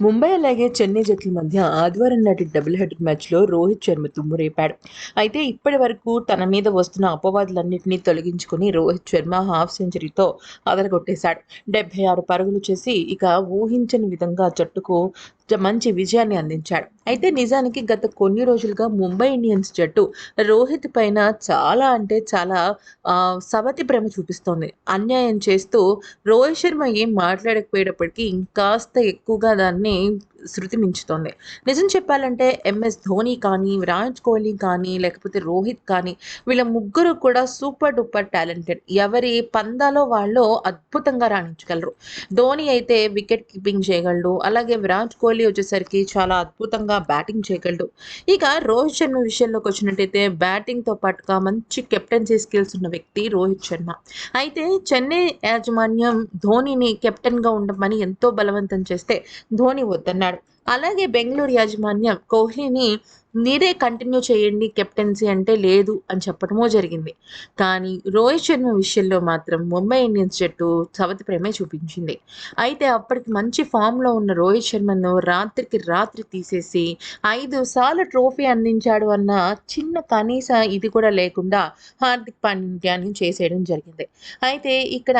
ముంబై అలాగే చెన్నై జట్ల మధ్య ఆదివారం నాటి డబుల్ హెడ్ మ్యాచ్లో రోహిత్ శర్మ తుమ్మురేపాడు అయితే ఇప్పటి వరకు తన మీద వస్తున్న అపవాదులన్నింటినీ తొలగించుకుని రోహిత్ శర్మ హాఫ్ సెంచరీతో అదరగొట్టేశాడు. డెబ్బై ఆరు పరుగులు చేసి ఇక ఊహించని విధంగా జట్టుకు మంచి విజయాన్ని అందించాడు. అయితే నిజానికి గత కొన్ని రోజులుగా ముంబై ఇండియన్స్ జట్టు రోహిత్ పైన చాలా అంటే చాలా సవతి ప్రేమ చూపిస్తోంది. అన్యాయం చేస్తూ రోహిత్ శర్మ ఏం మాట్లాడకపోయేటప్పటికీ ఇంకాస్త ఎక్కువగా దాన్ని శృతి మించుతోంది. నిజం చెప్పాలంటే ఎంఎస్ ధోని కానీ విరాట్ కోహ్లీ కానీ లేకపోతే రోహిత్ కానీ వీళ్ళ ముగ్గురు కూడా సూపర్ డూపర్ టాలెంటెడ్. ఎవరి పందాలో వాళ్ళు అద్భుతంగా రాణించగలరు. ధోని అయితే వికెట్ కీపింగ్ చేయగలడు. అలాగే విరాట్ కోహ్లీ వచ్చేసరికి చాలా అద్భుతంగా బ్యాటింగ్ చేయగలడు. ఇక రోహిత్ శర్మ విషయంలోకి వచ్చినట్టయితే బ్యాటింగ్తో పాటుగా మంచి కెప్టెన్సీ స్కిల్స్ ఉన్న వ్యక్తి రోహిత్ శర్మ. అయితే చెన్నై యాజమాన్యం ధోనిని కెప్టెన్గా ఉండమని ఎంతో బలవంతం చేస్తే ధోని వద్దన్నాడు. that అలాగే బెంగళూరు యాజమాన్యం కోహ్లీని మీరే కంటిన్యూ చేయండి కెప్టెన్సీ అంటే లేదు అని చెప్పడమో జరిగింది. కానీ రోహిత్ శర్మ విషయంలో మాత్రం ముంబై ఇండియన్స్ జట్టు సవతి ప్రేమే చూపించింది. అయితే అప్పటికి మంచి ఫామ్లో ఉన్న రోహిత్ శర్మను రాత్రికి రాత్రి తీసేసి ఐదు సార్లు ట్రోఫీ అందించాడు అన్న చిన్న కనీస ఇది కూడా లేకుండా హార్దిక్ పాండ్యాన్ని చేసేయడం జరిగింది. అయితే ఇక్కడ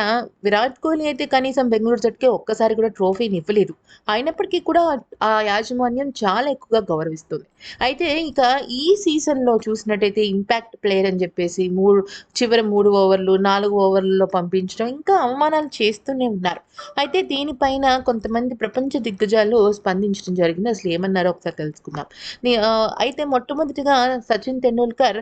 విరాట్ కోహ్లీ అయితే కనీసం బెంగళూరు జట్టుకే ఒక్కసారి కూడా ట్రోఫీని ఇవ్వలేదు. అయినప్పటికీ కూడా ఆ యాజమాన్యం చాలా ఎక్కువగా గౌరవిస్తుంది. అయితే ఇక ఈ సీజన్లో చూసినట్టయితే ఇంపాక్ట్ ప్లేయర్ అని చెప్పేసి మూడు చివరి మూడు ఓవర్లు నాలుగు ఓవర్లలో పంపించడం ఇంకా అవమానాలు చేస్తూనే ఉన్నారు. అయితే దీనిపైన కొంతమంది ప్రపంచ దిగ్గజాలు స్పందించడం జరిగింది. అసలు ఏమన్నారో ఒకసారి తెలుసుకుందాం. అయితే మొట్టమొదటిగా సచిన్ తెండూల్కర్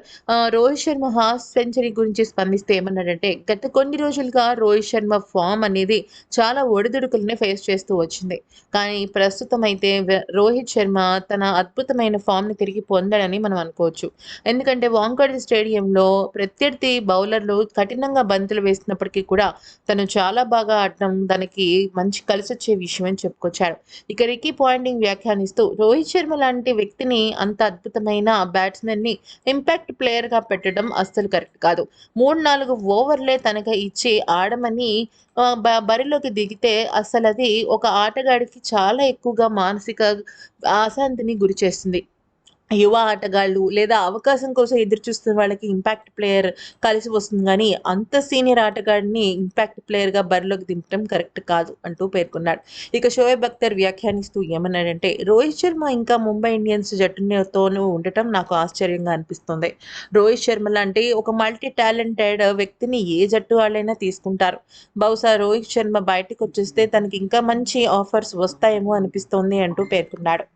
రోహిత్ శర్మ హాఫ్ సెంచరీ గురించి స్పందిస్తే ఏమన్నాడంటే గత కొన్ని రోజులుగా రోహిత్ శర్మ ఫామ్ అనేది చాలా ఒడిదుడుకుల్ని ఫేస్ చేస్తూ వచ్చింది. కానీ ప్రస్తుతం అయితే రోహిత్ శర్మ తన అద్భుతమైన ఫామ్ని తిరిగి పొందాడని మనం అనుకోవచ్చు. ఎందుకంటే వాంకడ్ స్టేడియంలో ప్రత్యర్థి బౌలర్లు కఠినంగా బంతులు వేసినప్పటికీ కూడా తను చాలా బాగా ఆడటం దానికి మంచి కలిసి వచ్చే విషయం అని చెప్పుకొచ్చాడు ఇక రికీ పాయింటింగ్ వ్యాఖ్యానిస్తూ రోహిత్ శర్మ లాంటి వ్యక్తిని అంత అద్భుతమైన బ్యాట్స్మెన్ని ఇంపాక్ట్ ప్లేయర్గా పెట్టడం అస్సలు కరెక్ట్ కాదు. మూడు నాలుగు ఓవర్లే తనకి ఇచ్చి ఆడమని బరిలోకి దిగితే అసలు అది ఒక ఆటగాడికి చాలా ఎక్కువగా మానసిక అశాంతిని గురి చేస్తుంది యువ ఆటగాళ్ళు లేదా అవకాశం కోసం ఎదురు చూస్తున్న వాళ్ళకి ఇంపాక్ట్ ప్లేయర్ కలిసి వస్తుంది కానీ అంత సీనియర్ ఆటగాడిని ఇంపాక్ట్ ప్లేయర్గా బరిలోకి దింపడం కరెక్ట్ కాదు అంటూ పేర్కొన్నాడు. ఇక షోయబ్ అఖ్తర్ వ్యాఖ్యానిస్తూ ఏమన్నాడంటే రోహిత్ శర్మ ఇంకా ముంబై ఇండియన్స్ జట్టుతోనూ ఉండటం నాకు ఆశ్చర్యంగా అనిపిస్తుంది. రోహిత్ శర్మ లాంటి ఒక మల్టీ టాలెంటెడ్ వ్యక్తిని ఏ జట్టు వాళ్ళైనా తీసుకుంటారు. బహుశా రోహిత్ శర్మ బయటకు వచ్చేస్తే తనకి ఇంకా మంచి ఆఫర్స్ వస్తాయేమో అనిపిస్తోంది అంటూ పేర్కొన్నాడు.